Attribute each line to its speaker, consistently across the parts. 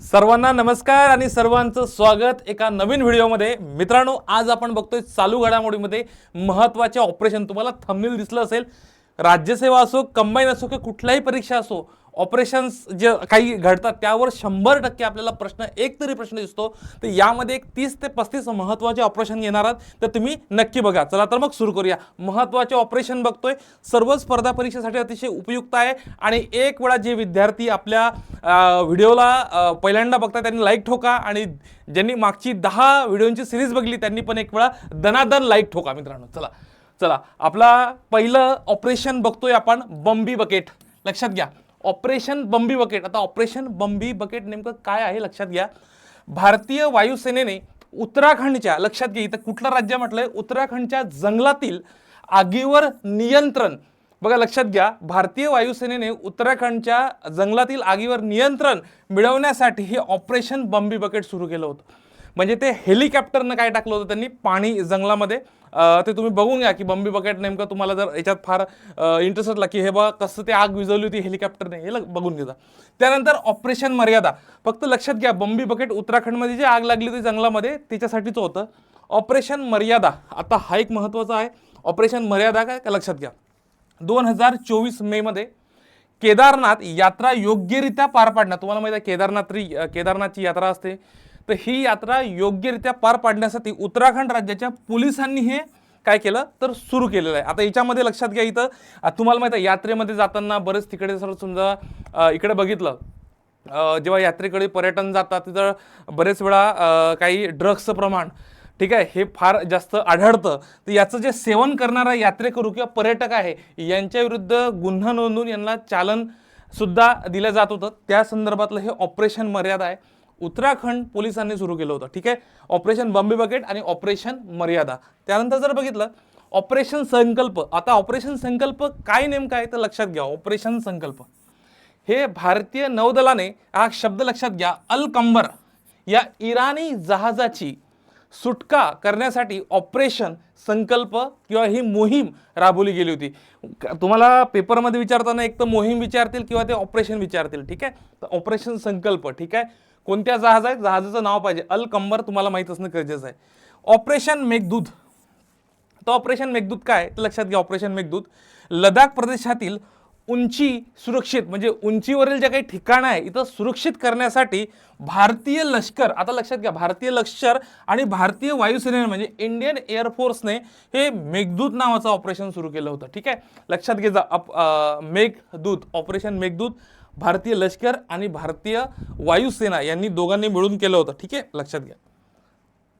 Speaker 1: सर्वांना नमस्कार आणि सर्वांचं स्वागत एका नवीन व्हिडिओमध्ये. मित्रांनो आज आपण बघतोय चालू घडामोडीमध्ये महत्त्वाचे ऑपरेशन. तुम्हाला थंबनेल दिसलं असेल. राज्यसेवा असो कंबाईन असो की कुठल्याही परीक्षा असो ऑपरेशन्स जे काही घडतात त्यावर शंभर टक्के आपल्याला प्रश्न एक तरी प्रश्न दिसतो. तर यामध्ये एक तीस ते पस्तीस महत्त्वाचे ऑपरेशन घेणार आहात तर तुम्ही नक्की बघा. चला तर मग सुरू करूया. महत्त्वाचे ऑपरेशन बघतोय. सर्व स्पर्धा परीक्षेसाठी अतिशय उपयुक्त आहे. आणि एक वेळा जे विद्यार्थी आपल्या व्हिडिओला पहिल्यांदा बघतात त्यांनी लाईक ठोका. आणि ज्यांनी मागची दहा व्हिडिओची सिरीज बघली त्यांनी पण एक वेळा दनादन लाईक ठोका मित्रांनो. चला चला. आपला पहिलं ऑपरेशन बघतोय आपण. Bambi bucket. लक्षात घ्या. Operation Bambi bucket. आता ऑपरेशन बंबी बकेट नेमकं काय आहे लक्षात घ्या. भारतीय वायुसेनेने उत्तराखंडच्या लक्षात घ्या इथं कुठलं राज्य म्हटलंय? उत्तराखंडच्या जंगलातील आगीवर नियंत्रण. बघा लक्षात घ्या भारतीय वायुसेनेने उत्तराखंडच्या जंगलातील आगीवर नियंत्रण मिळवण्यासाठी हे ऑपरेशन बंबी बकेट सुरू केलं होतं. म्हणजे ते हेलिकॉप्टरनं काय टाकलं होतं त्यांनी? पाणी जंगलामध्ये. ते तुम्ही बघून घ्या की बंबी बकेट नेमकं तुम्हाला जर याच्यात फार इंटरेस्ट असला की हे बघा कसं ते आग विझवली होती हेलिकॉप्टरने. हे ल- बघून घेता त्यानंतर ऑपरेशन मर्यादा. फक्त लक्षात घ्या बंबी बकेट उत्तराखंडमध्ये जी आग लागली होती जंगलामध्ये त्याच्यासाठीच होतं. ऑपरेशन मर्यादा. आता हा एक महत्त्वाचा आहे. ऑपरेशन मर्यादा काय? का लक्षात घ्या. दोन हजार चोवीस मेमध्ये केदारनाथ यात्रा योग्यरित्या पार पाडणं तुम्हाला माहिती आहे केदारनाथरी केदारनाथची यात्रा असते. तर ही यात्रा योग्यरित्या पार पाडण्यासाठी उत्तराखंड राज्याच्या पोलिसांनी हे काय केलं तर सुरू केलेलं आहे. आता याच्यामध्ये लक्षात घ्या इथं. तुम्हाला माहिती आहे यात्रेमध्ये जाताना बरेच तिकडे सर समजा इकडे बघितलं जेव्हा यात्रेकडे पर्यटन जातात तिथं बरेच वेळा काही ड्रग्सचं प्रमाण ठीक आहे हे फार जास्त आढळतं. तर याचं जे सेवन करणारा यात्रेकरू किंवा पर्यटक आहे यांच्या विरुद्ध गुन्हा नोंदवून यांना चालन सुद्धा दिलं जात होतं. त्या संदर्भातलं हे ऑपरेशन मर्यादा आहे. उत्तराखंड पोलिसांनी सुरू केलं होतं. ठीक आहे? ऑपरेशन बॉम्बे बकेट आणि ऑपरेशन मर्यादा त्यानंतर जर बघितलं ऑपरेशन संकल्प आता ऑपरेशन संकल्प काय नेमकं आहे तर लक्षात घ्या. ऑपरेशन संकल्प हे भारतीय नौदलाने हा शब्द लक्षात घ्या अल कंबर या इराणी जहाजाची सुटका करण्यासाठी ऑपरेशन संकल्प किंवा ही मोहीम राबवली गेली होती. तुम्हाला पेपरमध्ये विचारताना एक तर मोहीम विचारतील किंवा ते ऑपरेशन विचारतील. ठीक आहे? तर ऑपरेशन संकल्प ठीक आहे? कोणत्या जहाज आहे जहाजाचं नाव पाहिजे. अल कंबर तुम्हाला माहीत असणं गरजेचं आहे. ऑपरेशन मेघदूत. तर ऑपरेशन मेघदूत काय? तर लक्षात घ्या ऑपरेशन मेघदूत लडाख प्रदेशातील उंची सुरक्षित म्हणजे उंचीवरील जे काही ठिकाणं आहे इथं सुरक्षित करण्यासाठी भारतीय लष्कर आता लक्षात घ्या भारतीय लष्कर आणि भारतीय वायुसेनेने म्हणजे इंडियन एअरफोर्सने हे मेघदूत नावाचं ऑपरेशन सुरू केलं होतं. ठीक आहे? लक्षात घे जा अप- मेघदूत ऑपरेशन मेघदूत भारतीय लष्कर आणि भारतीय वायुसेना यांनी दोघांनी मिळून केलं होतं. ठीक आहे? लक्षात घ्या.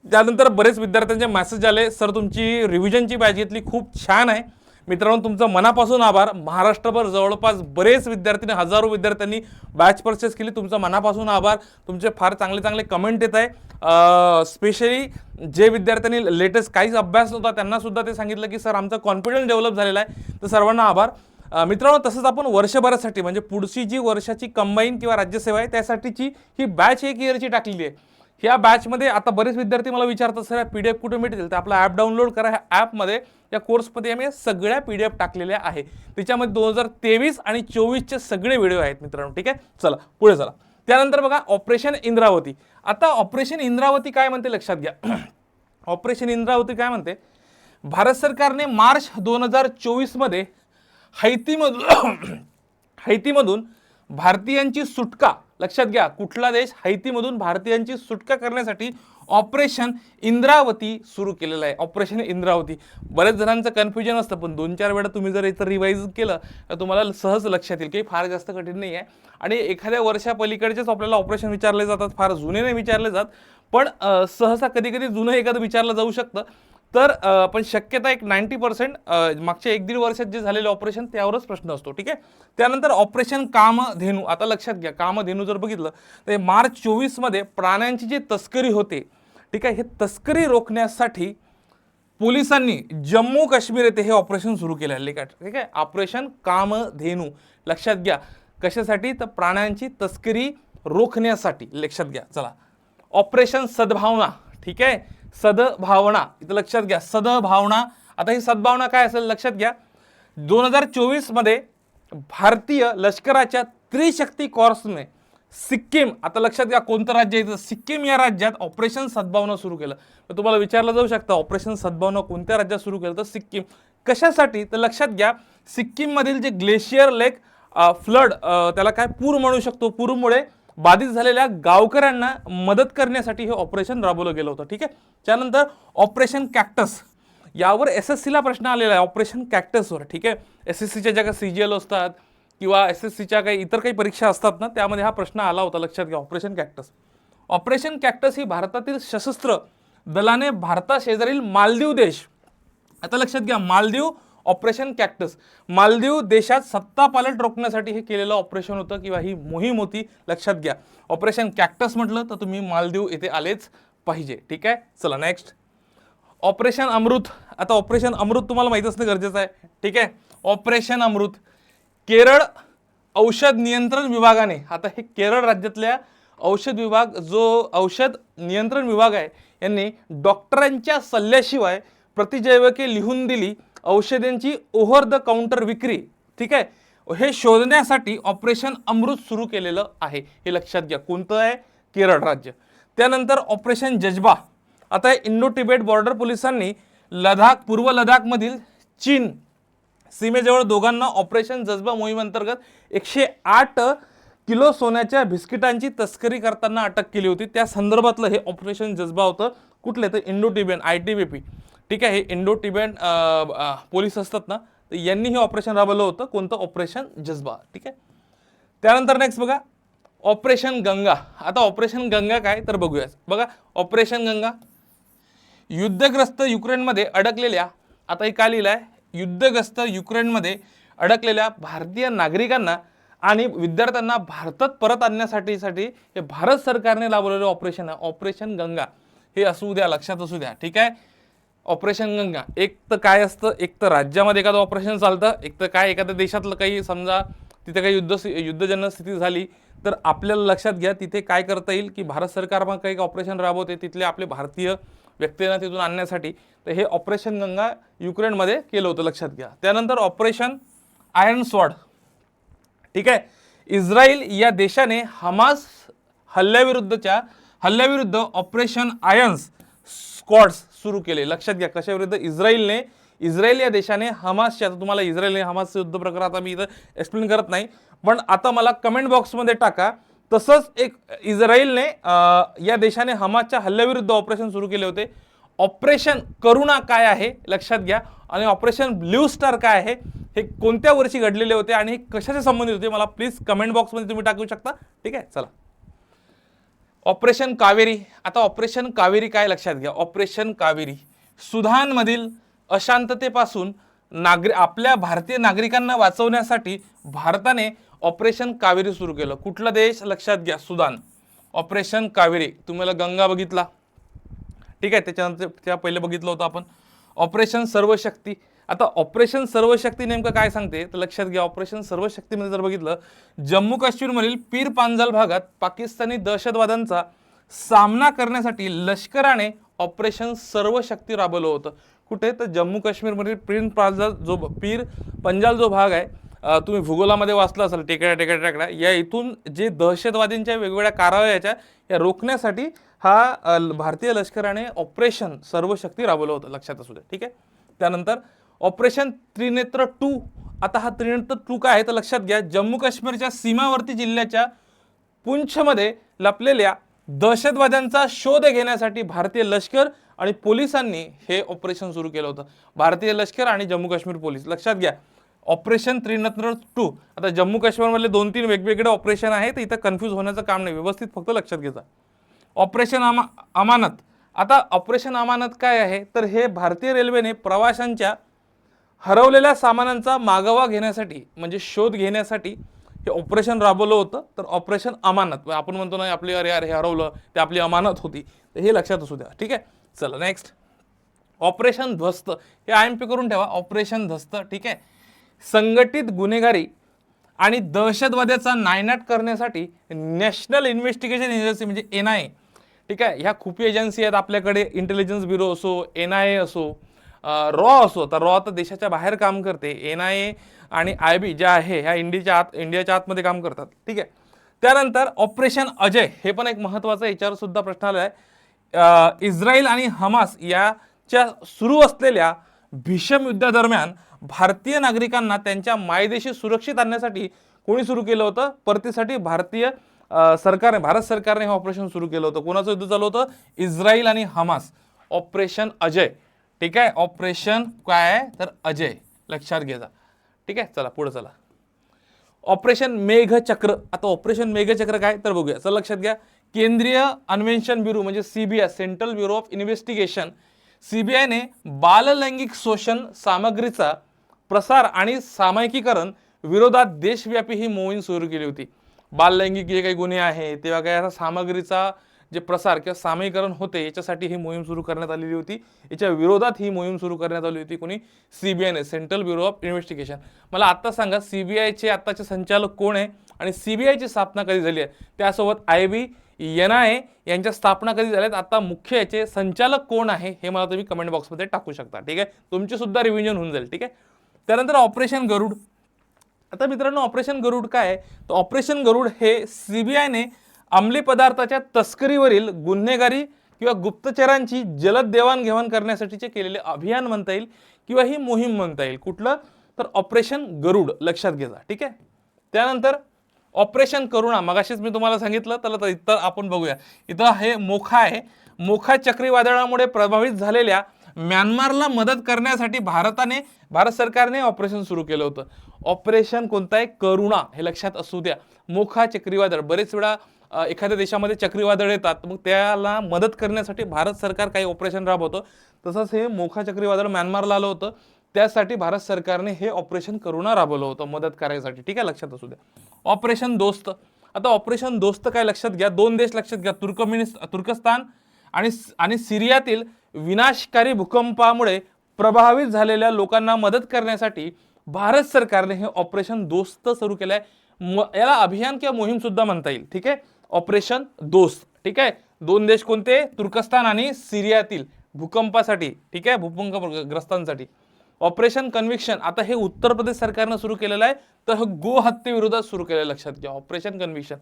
Speaker 1: त्यानंतर बरेच विद्यार्थ्यांचे मेसेज आले. सर तुमची रिव्हिजनची बॅच घेतली. खूप छान आहे. मित्रांनो तुमचं मनापासून आभार. महाराष्ट्रभर जवळपास बरेच विद्यार्थ्यांनी हजारो विद्यार्थ्यांनी बॅच परचेस केली. तुमचा मनापासून आभार. तुमचे फार चांगले चांगले कमेंट येत आहे. स्पेशली जे विद्यार्थ्यांनी लेटेस्ट काहीच अभ्यास नव्हता त्यांनासुद्धा ते सांगितलं की सर आमचा कॉन्फिडन्स डेव्हलप झालेला आहे. तर सर्वांना आभार. मित्रांनो तसंच आपण वर्षभरासाठी म्हणजे पुढची जी वर्षाची कंबाईन किंवा राज्यसेवा आहे त्यासाठीची ही बॅच एक इयरची टाकलेली आहे. ह्या बॅचमध्ये आता बरेच विद्यार्थी मला विचारतात सर पी डी एफ कुठे मिळतील तर आपला ॲप डाउनलोड करा ह्या ॲपमध्ये या कोर्समध्ये आम्ही सगळ्या पी डी एफ टाकलेल्या आहे. त्याच्यामध्ये दोन हजार तेवीस आणि चोवीसचे सगळे व्हिडिओ आहेत मित्रांनो ठीक आहे? चला पुढे चला. त्यानंतर बघा ऑपरेशन इंद्रावती. आता ऑपरेशन इंद्रावती काय म्हणते लक्षात घ्या. ऑपरेशन इंद्रावती काय म्हणते? भारत सरकारने मार्च दोन हजार चोवीसमध्ये हैतीमधून हैतीमधून भारतीयांची सुटका लक्षात घ्या कुठला देश हैतीमधून भारतीयांची सुटका करण्यासाठी ऑपरेशन इंद्रावती सुरू केलेलं आहे. ऑपरेशन इंद्रावती. बऱ्याच जणांचं कन्फ्युजन असतं पण दोन चार वेळा तुम्ही जर इथं रिवाईज केलं तर तुम्हाला सहज लक्षात येईल. की फार जास्त कठीण नाही आहे आणि एखाद्या वर्षापलीकडचेच आपल्याला ऑपरेशन विचारले जातात फार जुने नाही विचारले जात पण सहसा कधी कधी जुनं एखादं विचारलं जाऊ शकतं. तर पण शक्यता एक नाईन्टी पर्सेंट मागच्या एक दीड वर्षात जे झालेले ऑपरेशन त्यावरच प्रश्न असतो ठीक आहे? त्यानंतर ऑपरेशन कामधेनू आता लक्षात घ्या कामधेनू जर बघितलं तर मार्च चोवीसमध्ये प्राण्यांची जी तस्करी होते ठीक आहे हे तस्करी रोखण्यासाठी पोलिसांनी जम्मू काश्मीर येथे हे ऑपरेशन सुरू केलं आहे ठीक आहे? ऑपरेशन कामधेनू लक्षात घ्या. कशासाठी? तर प्राण्यांची तस्करी रोखण्यासाठी लक्षात घ्या चला. ऑपरेशन सद्भावना ठीक आहे? सद्भावना इथं लक्षात घ्या सद्भावना. आता ही सद्भावना काय असेल लक्षात घ्या. दोन हजार चोवीसमध्ये भारतीय लष्कराच्या त्रिशक्ती कॉर्सने सिक्कीम आता लक्षात घ्या कोणतं राज्य आहे सिक्कीम या राज्यात ऑपरेशन सद्भावना सुरू केलं. तर तुम्हाला विचारलं जाऊ शकतं ऑपरेशन सद्भावना कोणत्या राज्यात सुरू केलं? तर सिक्कीम. कशासाठी? तर लक्षात घ्या सिक्कीममधील जे ग्लेशियर लेक फ्लड त्याला काय पूर म्हणू शकतो? पूरमुळे बाधित झालेल्या गावकऱ्यांना मदत करण्यासाठी हे ऑपरेशन राबवलं गेलं होतं ठीक आहे? त्यानंतर ऑपरेशन कॅक्टस यावर एस एस सीला प्रश्न आलेला आहे ऑपरेशन कॅक्टसवर ठीक आहे? एस एस सीच्या ज्या काही सी जी एल असतात किंवा एस एस सीच्या काही इतर काही परीक्षा असतात ना त्यामध्ये हा प्रश्न आला होता लक्षात घ्या ऑपरेशन कॅक्टस. ऑपरेशन कॅक्टस ही भारतातील सशस्त्र दलाने भारताशेजारील मालदीव देश आता लक्षात घ्या मालदीव ऑपरेशन कॅक्टस. मालदीव देशात सत्ता पालट रोखण्यासाठी हे केलेलं ऑपरेशन होतं किंवा ही मोहीम होती लक्षात घ्या. ऑपरेशन कॅक्टस म्हटलं तर तुम्ही मालदीव येथे आलेच पाहिजे. ठीक आहे? चला नेक्स्ट ऑपरेशन अमृत. आता ऑपरेशन अमृत तुम्हाला माहीत असणं गरजेचं आहे. ठीक आहे? ऑपरेशन अमृत. केरळ औषध नियंत्रण विभागाने आता हे केरळ राज्यातल्या औषध विभाग जो औषध नियंत्रण विभाग आहे यांनी डॉक्टरांच्या सल्ल्याशिवाय प्रतिजैवके लिहून दिली औषधांची ओव्हर द काउंटर विक्री ठीक आहे? हे शोधण्यासाठी ऑपरेशन अमृत सुरू केलेलं आहे. हे लक्षात घ्या कोणतं आहे? केरळ राज्य. त्यानंतर ऑपरेशन जज्बा. आता इंडो टिबेट बॉर्डर पोलिसांनी लडाख पूर्व लडाखमधील चीन सीमेजवळ दोघांना ऑपरेशन जज्बा मोहिमेअंतर्गत एकशे आठ किलो सोन्याच्या बिस्किटांची तस्करी करताना अटक केली होती. त्या संदर्भातलं हे ऑपरेशन जज्बा होतं. कुठले? तर Indo Tibetan I T B P. ठीक आहे हे इंडो टिबेन पोलीस असतात ना तर यांनी हे ऑपरेशन राबवलं होतं कोणतं? ऑपरेशन जज्बा ठीक आहे? त्यानंतर नेक्स्ट बघा ऑपरेशन गंगा. आता ऑपरेशन गंगा काय? तर बघूया बघा ऑपरेशन गंगा युद्धग्रस्त युक्रेनमध्ये अडकलेल्या आता हे काय लिहिलं आहे युद्धग्रस्त युक्रेनमध्ये अडकलेल्या भारतीय नागरिकांना आणि विद्यार्थ्यांना भारतात परत आणण्यासाठीसाठी हे भारत सरकारने राबवलेलं ऑपरेशन आहे. ऑपरेशन गंगा. हे असू द्या लक्षात असू द्या ठीक आहे? ऑपरेशन गंगा. एक तर काय असतं? एक तर राज्यामध्ये एखादं ऑपरेशन चालतं एक तर काय एखाद्या देशातलं काही समजा तिथे काही युद्ध युद्धजन्य स्थिती झाली तर आपल्याला लक्षात घ्या तिथे काय करता येईल की भारत सरकार मग काही ऑपरेशन राबवते तिथले आपले भारतीय व्यक्तींना तिथून आणण्यासाठी. तर हे ऑपरेशन गंगा युक्रेनमध्ये केलं होतं लक्षात घ्या. त्यानंतर ऑपरेशन आयर्न स्वॉर्ड ठीक आहे? इस्रायल या देशाने हमास हल्ल्याविरुद्धच्या हल्ल्याविरुद्ध ऑपरेशन आयन्स स्क्वॉड्स सुरू केले. लक्षात घ्या कशाविरुद्ध इस्रायलने इस्रायल या देशाने हमासचे आता तुम्हाला इस्रायलने हमासचे युद्ध प्रकार आता मी इथं एक्सप्लेन करत नाही पण आता मला कमेंट बॉक्समध्ये टाका. तसंच एक इस्रायलने या देशाने हमासच्या हल्ल्याविरुद्ध ऑपरेशन सुरू केले होते. ऑपरेशन करुणा काय आहे? लक्षात घ्या. आणि ऑपरेशन ब्ल्यू स्टार काय आहे? हे कोणत्या वर्षी घडलेले होते? आणि हे कशाशी संबंधित होते? मला प्लीज कमेंट बॉक्समध्ये तुम्ही टाकू शकता. ठीक आहे? चला. ऑपरेशन कावेरी. आता ऑपरेशन कावेरी काय लक्षात घ्या? ऑपरेशन कावेरी. सुधानमधील अशांततेपासून नागरी आपल्या भारतीय नागरिकांना वाचवण्यासाठी भारताने ऑपरेशन कावेरी सुरू केलं. कुठला देश? लक्षात घ्या सुदान. ऑपरेशन कावेरी. तुम्हाला गंगा बघितला. ठीक आहे त्याच्यानंतर त्या पहिले बघितलं होतं आपण. ऑपरेशन सर्वशक्ती. आता ऑपरेशन सर्वशक्ती नेमकं काय सांगते? तर लक्षात घ्या ऑपरेशन सर्वशक्तीमध्ये जर बघितलं जम्मू काश्मीरमधील पीर पांजाल भागात पाकिस्तानी दहशतवाद्यांचा सामना करण्यासाठी लष्कराने ऑपरेशन सर्वशक्ती राबवलं होतं. कुठे? तर जम्मू काश्मीरमधील पीर पांजाल जो पीर पंजाल जो भाग आहे तुम्ही भूगोलामध्ये वाचलं असाल टेकड्या टेकड्या टेकड्या या इथून जे दहशतवादींच्या वेगवेगळ्या कारवायाच्या या रोखण्यासाठी हा ल- भारतीय लष्कराने ऑपरेशन सर्वशक्ती राबवलं होतं लक्षात असू द्या ठीक आहे? त्यानंतर ऑपरेशन त्रिनेत्र टू. आता हा त्रिनेत्र टू काय आहे तर लक्षात घ्या जम्मू काश्मीरच्या सीमावर्ती जिल्ह्याच्या पुंछमध्ये लपलेल्या दहशतवाद्यांचा शोध घेण्यासाठी भारतीय लष्कर आणि पोलिसांनी हे ऑपरेशन सुरू केलं होतं. भारतीय लष्कर आणि जम्मू काश्मीर पोलीस. लक्षात घ्या ऑपरेशन त्रिनत्र टू. आता जम्मू काश्मीरमधले दोन तीन वेगवेगळे ऑपरेशन आहे तर इथं कन्फ्यूज होण्याचं काम नाही. व्यवस्थित फक्त लक्षात घ्यायचं ऑपरेशन अमा अमानत. आता ऑपरेशन अमानत काय आहे? तर हे भारतीय रेल्वेने प्रवाशांच्या हरवलेल्या सामानांचा मागोवा घेण्यासाठी म्हणजे शोध घेण्यासाठी हे ऑपरेशन राबवलं होतं. तर ऑपरेशन अमानत. आपण म्हणतो ना आपली अरे अरे हरवलं ते आपली अमानत होती. तर हे लक्षात असू द्या. ठीक आहे? चला नेक्स्ट ऑपरेशन ध्वस्त. हे आय एम पी करून ठेवा. ऑपरेशन ध्वस्त. ठीक आहे? संघटित गुन्हेगारी आणि दहशतवाद्याचा नायनाट करण्यासाठी नॅशनल इन्व्हेस्टिगेशन एजन्सी म्हणजे एन आय ठीक आहे? ह्या खूप एजन्सी आहेत आपल्याकडे. इंटेलिजन्स ब्युरो असो एन आय ए असो. रॉ असो तर रॉ तर देशाच्या बाहेर काम करते एन आय ए आणि आय बी ज्या आहे ह्या इंडियाच्या आत इंडियाच्या आतमध्ये काम करतात. ठीक आहे? त्यानंतर ऑपरेशन अजय हे पण एक महत्त्वाचं याच्यावर सुद्धा प्रश्न आला आहे. इस्रायल आणि हमास याच्या सुरू असलेल्या भीषम युद्धादरम्यान भारतीय नागरिकांना त्यांच्या मायदेशी सुरक्षित आणण्यासाठी कोणी सुरू केलं होतं? परतीसाठी भारतीय सरकारने भारत सरकारने हे ऑपरेशन सुरू केलं होतं. कोणाचं युद्ध चालू होतं? इस्रायल आणि हमास. ऑपरेशन अजय. ठीक आहे? ऑपरेशन काय आहे? तर अजय. लक्षात घ्यायचा ठीक आहे? चला पुढे चला. ऑपरेशन मेघचक्र. आता ऑपरेशन मेघचक्र काय? तर बघूया. चला लक्षात घ्या. केंद्रीय अन्वेषण ब्युरो म्हणजे CBI central bureau of investigation सीबीआयने बाललैंगिक शोषण सामग्रीचा प्रसार आणि सामायिकीकरण विरोधात देशव्यापी ही मोहीम सुरू केली होती. बाललैंगिक जे काही गुन्हे आहे तेव्हा काही असा सामग्रीचा जे प्रसार किंवा सामायिकरण होते याच्यासाठी ही मोहीम सुरू करण्यात आलेली होती. याच्या विरोधात ही मोहीम सुरू करण्यात आली होती कोणी? सीबीआयने सेंट्रल ब्युरो ऑफ इन्व्हेस्टिगेशन मला आत्ता सांगा सीबीआयचे आत्ताचे संचालक कोण आहे आणि सीबीआयची स्थापना कधी झाली आहे? त्यासोबत आय बी एन आय यांच्या स्थापना कधी झाल्यात? आता मुख्य याचे संचालक कोण आहे हे मला तुम्ही कमेंट बॉक्समध्ये टाकू शकता ठीक आहे? तुमची सुद्धा रिव्हिजन होऊन जाईल ठीक आहे? त्यानंतर ऑपरेशन गरुड आता मित्रांनो ऑपरेशन गरुड काय तर ऑपरेशन गरुड हे सीबीआयने अंमली पदार्थाच्या तस्करीवरील गुन्हेगारी किंवा गुप्तचरांची जलद देवाणघेवाण करण्यासाठीचे केलेले अभियान म्हणता येईल किंवा ही मोहीम म्हणता येईल. कुठलं? तर ऑपरेशन गरुड लक्षात घेजा ठीक आहे? त्यानंतर ऑपरेशन करुणा मगाशीच मी तुम्हाला सांगितलं तर इथं आपण बघूया. इथं हे मोखा आहे. मोखा चक्रीवादळामुळे प्रभावित झालेल्या म्यानमारला मदत करण्यासाठी भारताने भारत सरकारने ऑपरेशन सुरू केलं होतं. ऑपरेशन कोणतं आहे? करुणा हे लक्षात असू द्या. मोखा चक्रीवादळ. बरेच वेळा एखाद्या देशामध्ये चक्रीवादळ येतात मग त्याला मदत करण्यासाठी भारत सरकार काही ऑपरेशन राबवतं. तसंच हे मोखा चक्रीवादळ म्यानमारला आलं होतं. त्यासाठी भारत सरकारने हे ऑपरेशन करुणा राबवलं होतं मदत करायसाठी. ठीक आहे लक्षात असू द्या. ऑपरेशन दोस्त. आता ऑपरेशन दोस्त काय लक्षात घ्या? दोन देश लक्षात घ्या. तुर्कमिनिस तुर्कस्तान आणि आणि सिरियातील विनाशकारी भूकंपामुळे प्रभावित झालेल्या लोकांना मदत करण्यासाठी भारत सरकारने हे ऑपरेशन दोस्त सुरू केलं आहे म याला अभियान किंवा मोहीमसुद्धा म्हणता येईल. ठीक आहे? ऑपरेशन दोस्त ठीक आहे? दोन देश कोणते? तुर्कस्तान आणि सिरियातील भूकंपासाठी ठीक आहे? भूकंपग्रस्तांसाठी ऑपरेशन कन्व्हिक्शन आता हे उत्तर प्रदेश सरकारनं सुरू केलेलं आहे तर गो हत्येविरोधात सुरू केलेलं लक्षात घ्या. Operation conviction.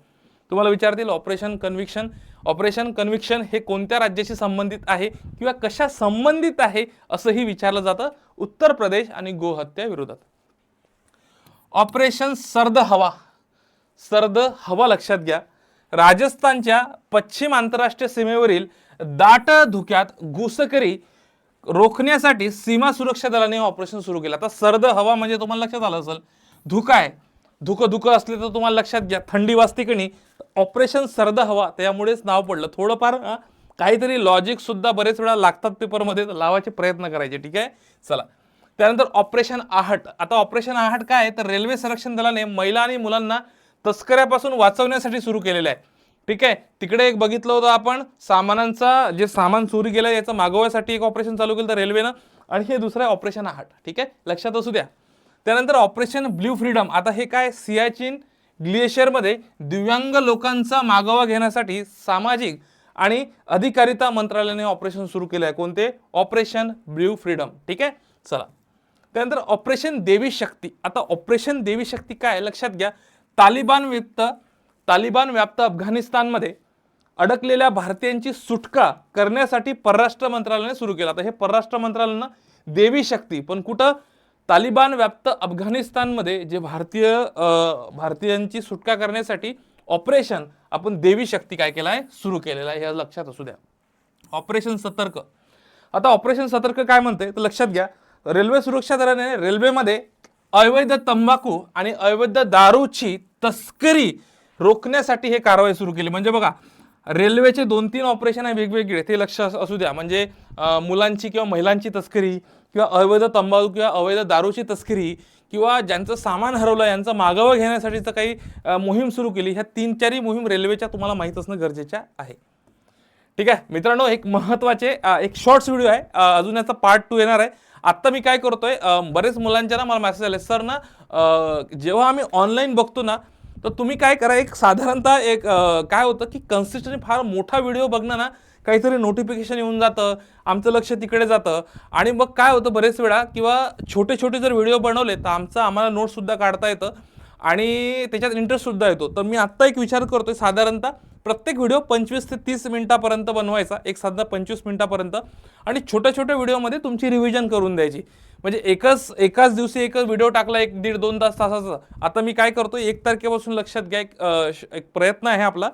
Speaker 1: तुम्हाला विचारतील ऑपरेशन कन्व्हिक्शन ऑपरेशन कन्व्हिक्शन हे कोणत्या राज्याशी संबंधित आहे किंवा कशा संबंधित आहे असंही विचारलं जातं उत्तर प्रदेश आणि गोहत्या विरोधात ऑपरेशन सर्द हवा. सर्द हवा लक्षात घ्या. राजस्थानच्या पश्चिम आंतरराष्ट्रीय सीमेवरील दाट धुक्यात घुसखोरी रोखण्यासाठी सीमा सुरक्षा दलाने ऑपरेशन सुरू केलं. आता सर्द हवा म्हणजे तुम्हाला लक्षात आलं असेल धुका आहे. धुकं धुकं असले तर तुम्हाला लक्षात घ्या थंडी वाजते की नाही ऑपरेशन सर्द हवा त्यामुळेच नाव पडलं. थोडंफार काहीतरी लॉजिकसुद्धा बरेच वेळा लागतात पेपरमध्ये लावायचे प्रयत्न करायचे ठीक आहे? चला. त्यानंतर ऑपरेशन आहट. आता ऑपरेशन आहट काय तर रेल्वे संरक्षण दलाने महिला आणि मुलांना तस्कऱ्यापासून वाचवण्यासाठी सुरू केलेलं आहे. ठीक आहे? तिकडे एक बघितलं होतं आपण सामानांचा जे सामान चोरी गेलं याचं मागवण्यासाठी एक ऑपरेशन चालू केलं तर रेल्वेनं आणि हे दुसरं आहे ऑपरेशन आहट ठीक आहे? लक्षात असू द्या. त्यानंतर ऑपरेशन ब्ल्यू फ्रीडम आता हे काय? सियाचीन ग्लिएशियरमध्ये दिव्यांग लोकांचा मागोवा घेण्यासाठी सामाजिक आणि अधिकारिता मंत्रालयाने ऑपरेशन सुरू केलं आहे कोणते? ऑपरेशन ब्ल्यू फ्रीडम ठीक आहे? चला. त्यानंतर ऑपरेशन देवी शक्ती. आता ऑपरेशन देवी शक्ती काय? लक्षात घ्या. तालिबान व्याप्त तालिबान व्याप्त अफगाणिस्तानमध्ये अडकलेल्या भारतीयांची सुटका करण्यासाठी परराष्ट्र मंत्रालयाने सुरू केला. आता हे परराष्ट्र मंत्रालयानं देवी शक्ती पण कुठं? तालिबान व्याप्त अफगाणिस्तानमध्ये जे भारतीय भारतीयांची सुटका करण्यासाठी ऑपरेशन आपण देवी शक्ती काय केलं आहे सुरू केलेलं आहे. हे लक्षात असू द्या. ऑपरेशन सतर्क. आता ऑपरेशन सतर्क काय म्हणते तर लक्षात घ्या. रेल्वे सुरक्षा दलाने रेल्वेमध्ये अवैध तंबाखू आणि अवैध दारूची तस्करी रोखण्यासाठी हे कारवाई सुरू केली. म्हणजे बघा रेल्वेचे दोन तीन ऑपरेशन आहे वेगवेगळे ते लक्ष अस- असू द्या. म्हणजे मुलांची किंवा महिलांची तस्करी किंवा अवैध तंबाखू किंवा अवैध दारूची तस्करी किंवा ज्यांचं सामान हरवलं यांचं मागोवा घेण्यासाठीचं काही मोहीम सुरू केली ह्या तीन चारही मोहीम रेल्वेच्या तुम्हाला माहीत असणं गरजेच्या आहे. ठीक आहे? मित्रांनो एक महत्त्वाचे एक शॉर्ट्स व्हिडिओ आहे. अजून याचा पार्ट टू येणार आहे. आत्ता मी काय करतोय बरेच मुलांच्या ना मला मेसेज आले सर ना जेव्हा आम्ही ऑनलाईन बघतो ना तर तुम्ही काय करा एक साधारणतः एक काय होतं की कन्सिस्टन्सी फार मोठा व्हिडिओ बघणं ना काहीतरी नोटिफिकेशन येऊन जातं आमचं लक्ष तिकडे जातं. आणि मग काय होतं बरेच वेळा किंवा छोटे छोटे जर व्हिडिओ बनवले तर आमचं आम्हाला नोट्ससुद्धा काढता येतं. आणि त्याच्यात इंटरेस्टसुद्धा येतो. तर मी आत्ता एक विचार करतोय साधारणतः प्रत्येक व्हिडिओ पंचवीस ते तीस मिनिटापर्यंत बनवायचा एक साधा पंचवीस मिनिटापर्यंत. आणि छोट्या छोट्या व्हिडिओमध्ये तुमची रिव्हिजन करून द्यायची. म्हणजे एकच एकाच दिवशी एकच व्हिडिओ टाकला एक दीड दोन तास तासाचा. आता मी काय करतो एक तारखेपासून लक्षात घ्या एक श- एक प्रयत्न आहे आपला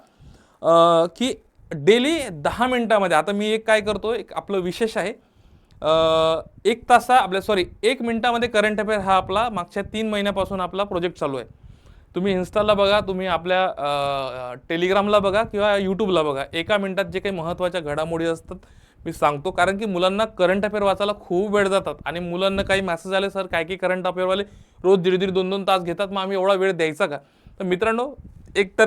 Speaker 1: की डेली दहा मिनटामध्ये आता मी एक काय करतो एक आपलं विशेष आहे एक तासा आपल्या सॉरी एक मिनटामध्ये करंट अफेअर हा आपला मागच्या तीन महिन्यापासून आपला प्रोजेक्ट चालू आहे. तुम्ही इन्स्टाला बघा तुम्ही आपल्या टेलिग्रामला बघा किंवा यूट्यूबला बघा. एका मिनटात जे काही महत्त्वाच्या घडामोडी असतात मी सांगतो. कारण की मुलांना करंट अफेअर वाचायला खूप वेळ जातात. आणि मुलांना काही मेसेज आले सर काय की करंट अफेअरवाले रोज दीड दीड दोन दोन तास घेतात. मग आम्ही एवढा वेळ द्यायचा का? तर मित्रांनो एक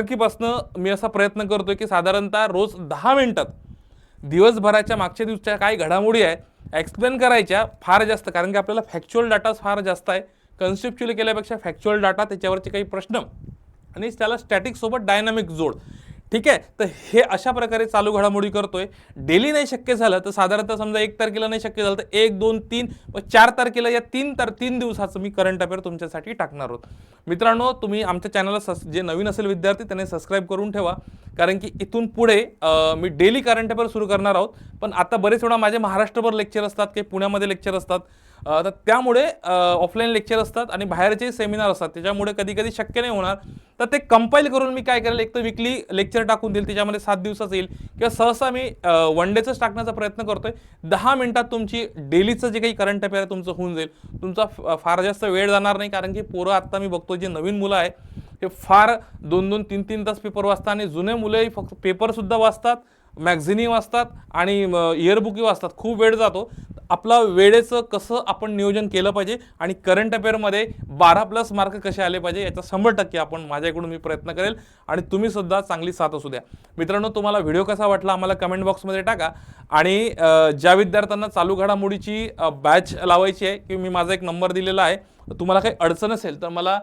Speaker 1: मी असा प्रयत्न करतो की साधारणतः रोज दहा मिनटात दिवसभराच्या मागच्या दिवसच्या काय घडामोडी आहे एक्सप्लेन करायच्या फार जास्त कारण की आपल्याला फॅक्च्युअल डाटा फार जास्त आहे. कन्सेप्च्युअली केल्यापेक्षा फॅक्च्युअल डाटा त्याच्यावरचे काही प्रश्न. आणि त्याला स्टॅटिक सोबत डायनामिक जोड. ठीक आहे? तर हे अशा प्रकारे चालू घडामोडी करतोय. डेली नाही शक्य झालं तर साधारणतः समजा एक तारखेला नाही शक्य झालं तर एक दोन तीन व चार तारखेला या तीन तर तीन दिवसाचं मी करंट अफेअर तुमच्यासाठी टाकणार आहोत. मित्रांनो तुम्ही आमच्या चॅनलला सस जे नवीन असेल विद्यार्थी त्याने सबस्क्राईब करून ठेवा. कारण की इथून पुढे मी डेली करंट अफेअर सुरू करणार आहोत. पण आता बरेच वेळा माझे महाराष्ट्रभर लेक्चर असतात काही पुण्यामध्ये लेक्चर असतात. तर त्यामुळे ऑफलाईन लेक्चर असतात आणि बाहेरचे सेमिनार असतात. त्याच्यामुळे कधी कधी शक्य नाही होणार. तर ते कंपाईल करून मी काय करेल एक तर विकली लेक्चर टाकून देईल त्याच्यामध्ये सात दिवसाचं येईल. किंवा सहसा मी वन डेचंच टाकण्याचा प्रयत्न करतोय. दहा मिनिटात तुमची डेलीचं जे काही करंट अफेअर आहे तुमचं होऊन जाईल. तुमचा फार जास्त वेळ जाणार नाही कारण की पोरं आत्ता मी बघतो जे नवीन मुलं आहे हे फार दोन दोन तीन तीन तास पेपर वाचतात आणि जुने मुलंही फक्त पेपरसुद्धा वाचतात मॅगझिनी वाचतात आणि इयरबुकी वाचतात. खूप वेळ जातो. आपला वेळेचं कसं आपण नियोजन केलं पाहिजे आणि करंट अफेअरमध्ये बारा प्लस मार्क कसे आले पाहिजे याचा शंभर टक्के आपण माझ्याकडून मी प्रयत्न करेल आणि तुम्ही सुद्धा चांगली साथ असू द्या. मित्रांनो तुम्हाला व्हिडिओ कसा वाटला आम्हाला कमेंट बॉक्समध्ये टाका. आणि ज्या विद्यार्थ्यांना चालू घडामोडीची बॅच लावायची आहे की मी माझा एक नंबर दिलेला आहे तुम्हाला काही अडचण असेल तर मला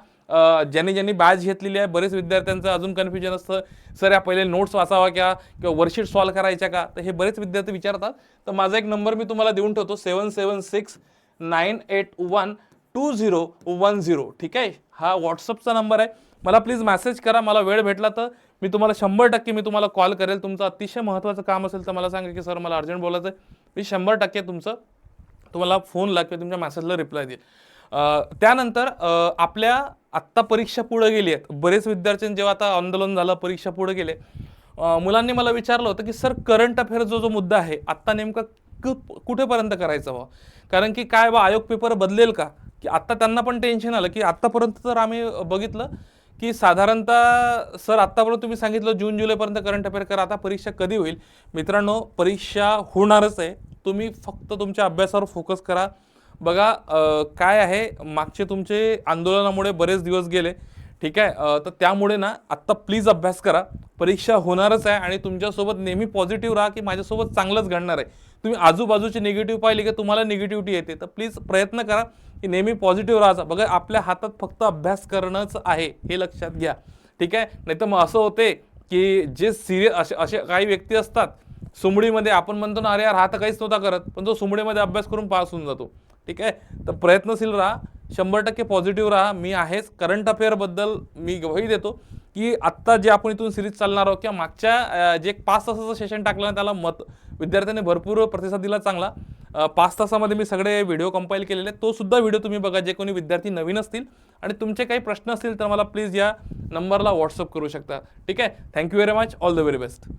Speaker 1: ज्यांनी ज्यांनी बॅच घेतलेली आहे बरेच विद्यार्थ्यांचं अजून कन्फ्युजन असतं. सर या पहिले नोट्स वाचावा का? किंवा वर्कशीट सॉल्व करायच्या का? तर हे बरेच विद्यार्थी विचारतात. तर माझा एक नंबर मी तुम्हाला देऊन ठेवतो. Seven seven six nine eight one two zero one zero ठीक आहे? हा व्हॉट्सअपचा नंबर आहे. मला प्लीज मॅसेज करा. मला वेळ भेटला तर मी तुम्हाला शंभर टक्के मी तुम्हाला कॉल करेल. तुमचं अतिशय महत्त्वाचं काम असेल तर मला सांगा की सर मला अर्जंट बोलायचं आहे मी शंभर टक्के तुमचं तुम्हाला फोनला किंवा तुमच्या मॅसेजला रिप्लाय देईल. त्यानंतर आपल्या आत्ता परीक्षा पुढे गेली आहेत. बरेच विद्यार्थ्यांनी जेव्हा आता आंदोलन झालं परीक्षा पुढे गेले मुलांनी मला विचारलं होतं की सर करंट अफेअर जो जो मुद्दा आहे आत्ता नेमका कुठेपर्यंत करायचा बा कारण की काय बा आयोग पेपर बदलेल का? की आत्ता त्यांना पण टेन्शन आलं की आत्तापर्यंत तर आम्ही बघितलं की साधारणतः सर आत्तापर्यंत तुम्ही सांगितलं जून जुलैपर्यंत करंट अफेअर करा आता परीक्षा कधी होईल? मित्रांनो परीक्षा होणारच आहे. तुम्ही फक्त तुमच्या अभ्यासावर फोकस करा. बघा काय आहे मागचे तुमचे आंदोलनामुळे बरेच दिवस गेले ठीक आहे? तर त्यामुळे ना आत्ता प्लीज अभ्यास करा. परीक्षा होणारच आहे आणि तुमच्यासोबत नेहमी पॉझिटिव्ह राहा की माझ्यासोबत चांगलंच घडणार आहे. तुम्ही आजूबाजूची निगेटिव्ह पाहिली की तुम्हाला निगेटिव्हिटी येते. तर प्लीज प्रयत्न करा की नेहमी पॉझिटिव्ह राहायचा. बघा आपल्या हातात फक्त अभ्यास करणंच आहे हे लक्षात घ्या. ठीक आहे? नाही तर मग असं होते की जे सिरियस असे असे काही व्यक्ती असतात सुमडीमध्ये आपण म्हणतो ना अरे यार हा तर काहीच नव्हता करत. पण तो सुमडीमध्ये अभ्यास करून पास होऊन जातो. ठीक आहे? तर प्रयत्नशील राहा. शंभर टक्के पॉझिटिव्ह राहा. मी आहेच. करंट अफेअरबद्दल मी गवाही देतो की आत्ता जे आपण इथून सिरीज चालणार आहोत किंवा मागच्या जे एक पाच तासाचं सेशन टाकलं ना त्याला मत विद्यार्थ्यांनी भरपूर प्रतिसाद दिला चांगला. पाच तासामध्ये मी सगळे व्हिडिओ कंपाईल केलेले. तो सुद्धा व्हिडिओ तुम्ही बघा. जे कोणी विद्यार्थी नवीन असतील आणि तुमचे काही प्रश्न असतील तर मला प्लीज या नंबरला व्हॉट्सअप करू शकता. ठीक आहे? Thank you very much all the very best